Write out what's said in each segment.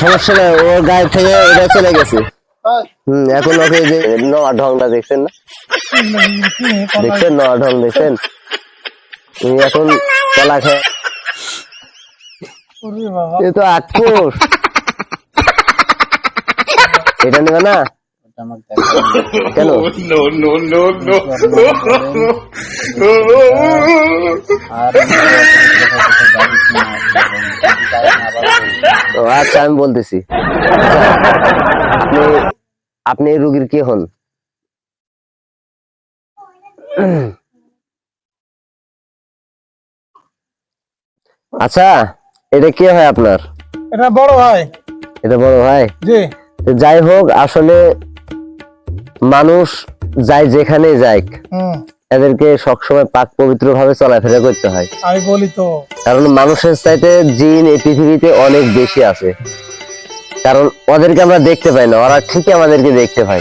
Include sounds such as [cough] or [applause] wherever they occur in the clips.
সমস্যা নাই ওর গায়ে থেকে ওটা চলে গেছে। হম এখন ওকে যে নয়া ঢংটা দেখছেন না? দেখছেন নয়া ঢং দেখছেন? তুমি এখন কলা খেয়ে। এ তো আক্রোশ এটা নেবে না? কেন? [laughs] আচ্ছা আমি বলতেছি। আপনি আপনি এই রুগীর কে হন? আচ্ছা এটা কে হয় আপনার? এটা বড় ভাই। এটা বড় ভাই? জি। যাই হোক আসলে মানুষ যায় যেখানে হুম। এদেরকে সবসময় পাক পবিত্র ভাবে চলাফেরা করতে হয়। আমি বলি তো। কারণ মানুষের চাইতে জিন এই পৃথিবীতে অনেক বেশি আছে। কারণ ওদেরকে আমরা দেখতে পাই না ওরা ঠিকই আমাদেরকে দেখতে পায়।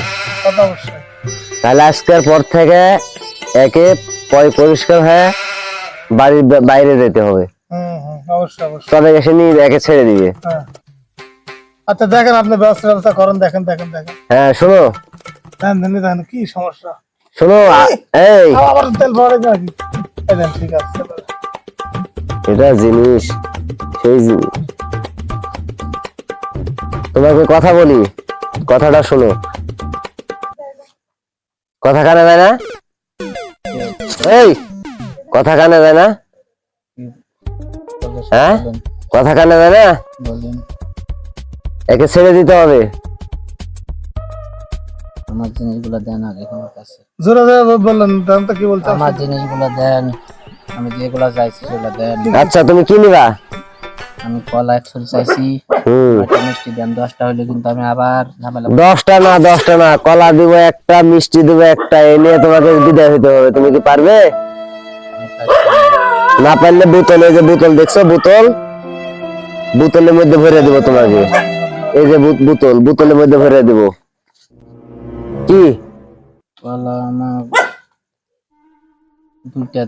তাহলে আজকের পর থেকে একে পয়- পরিষ্কার হয়ে বাড়ির বাইরে যেতে হবে। তবে এসে নিয়ে একে ছেড়ে দিবে। হ্যাঁ। আচ্ছা দেখেন আপনি ব্যবস্থা ব্যবস্থা করেন দেখেন দেখেন দেখেন। হ্যাঁ শোনো। কি সমস্যা? শোনো এই আবার তেল এই ঠিক আছে এটা জিনিস সেই জিনিস তোমাকে কথা বলি কথাটা শোনো। কথা কানে যায় না? এই কথা কানে যায় না? হ্যাঁ? কথা কানে যায় না? একে ছেড়ে দিতে হবে। আমার জিনিসগুলো দেন আগে আমার কাছে। জোরে জোরে বললেন দেন তো কি বলছেন আমার জিনিসগুলো দেন আমি যেগুলো চাইছি সেগুলো দেন। আচ্ছা তুমি কি নিবা? আমি কলা একশো চাইছি। মিষ্টি দেন দশটা হলে কিন্তু আমি আবার দশটা না দশটা না কলা দিব একটা মিষ্টি দিব একটা এ নিয়ে তোমাকে বিদায় হতে হবে। তুমি কি পারবে? না পারলে বোতল এই যে বোতল দেখছ বোতল? বোতলের মধ্যে ভরে দিব তোমাকে। এই যে বোতল বোতলের মধ্যে ভরে দিব। কি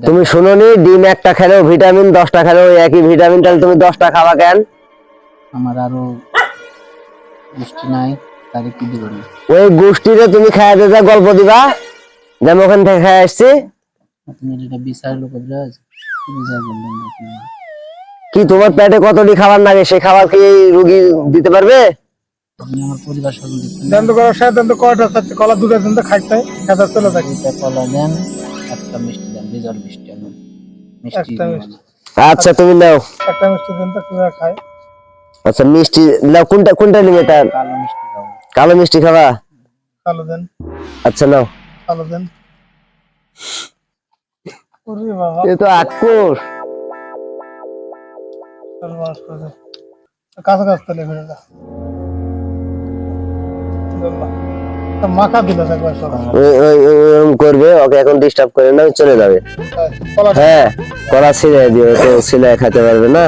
তুমি শুনোনি ডিম একটা খেলেও ভিটামিন দশটা খেলেও একই ভিটামিন তাহলে তুমি দশটা খাওয়া কেন? আমার আরও মিষ্টি নাই তাহলে কি দিবেন ওই গোষ্ঠীরে তুমি খাইতে যা গল্প দিবা। যেমন ওখান থেকে খাই আসছি। যেটা। কি তোমার পেটে কতটি খাবার লাগে সে খাবার কি রুগী দিতে পারবে? আপনি আমার পরিবার সঙ্গে দেন তো করার দেন তো কয়টা চাচ্ছে? কলা দুটো দেন তো খাইতে খাইতে চলে থাকি কলা দেন একটা মিষ্টি দেন বিজল মিষ্টি আমি মিষ্টি আচ্ছা তুমি নাও। একটা মিষ্টি দেন তো কীভাবে খায় আচ্ছা মিষ্টি নাও কোনটা কোনটা নিবে কালো মিষ্টি খাব কালো মিষ্টি খাবা? কালো দেন। আচ্ছা নাও। কালো দেন। ওরে বাবা। এ তো আক্রোশ কাছে কাছে তাহলে ঘুরে যা। ধরলাম। তা মাখা দিল একবার ওই- ওই- ওই- ওরম করবে ওকে এখন ডিস্টার্ব করে না চলে যাবে। হ্যাঁ কলা ছিঁড়ে দিও তো ছিলে খেতে পারবে না।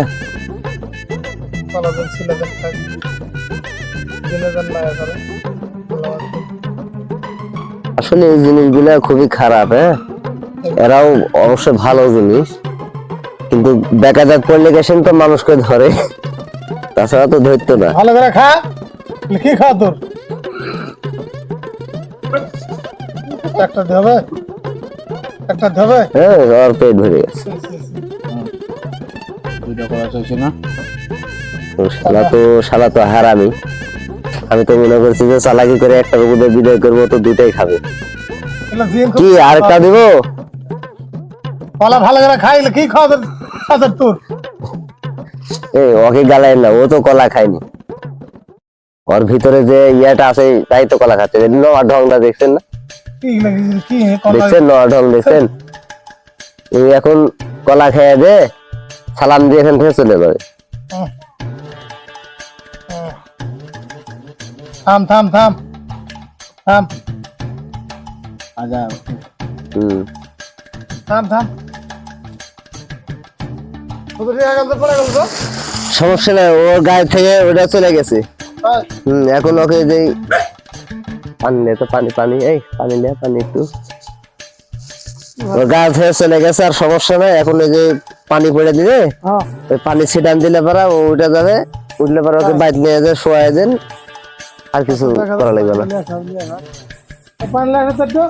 আসলে এই জিনিসগুলা খুবই খারাপ হ্যাঁ? এরাও অবশ্য ভালো জিনিস কিন্তু বেকা বেকাজাত গেছেন তো মানুষকে ধরে। তাছাড়া তো ধরতো না। ভালো করে খা। লিখি খা তোর? একটা দেবে একটা দেবে হ্যাঁ ওর পেট ভরে গেছে। দুইটা কলা চাইছি না। তো শালা তো শালা তো হারামি। আমি তো মনে করছি যে চালাকি করে একটা রুগুদের বিদায় করব তো দুটাই খাবে। কি আরেকটা দিব? কলা ভালো করে খাই লিখি খাওয়া তোর? এই ওকে গালাই না ও তো কলা খায়নি। ওর ভিতরে যে ইয়াটা আছে তাই তো কলা খাচ্ছে। নয়া ঢংটা দেখছেন না? দেখছেন নয়া ঢং দেখছেন? এই এখন কলা খেয়ে দে সালাম দিয়ে এখান থেকে চলে যাবে। থাম থাম থাম। থাম। আজা হম। থাম থাম। সমস্যা নাই ওর গায়ে থেকে ওটা চলে গেছে। হম এখন ওকে যে পানি নে তো পানি পানি এই পানি নে পানি একটু। ওর গায়ে চলে গেছে আর সমস্যা নাই এখন এই যে পানি পড়ে দিলে হ্যাঁ। ওই পানি ছিটান দিলে পারা ও উঠে যাবে উঠলে পারা ওকে বাইক নিয়ে যায় শোয়াই দেন আর কিছু করা লাগবে না। পানি লাগে তো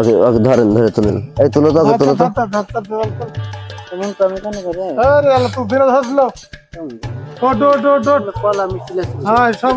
ওকে ওকে ধরেন ধরে তুলেন। এই তুলো তো ওকে তুলো তো। এমন তো আমি কেন করে আরে আল্লাহ তুই বিরোধ হাসলো। ওট ওট ওট কল আমি ছিলাম হ্যাঁ সব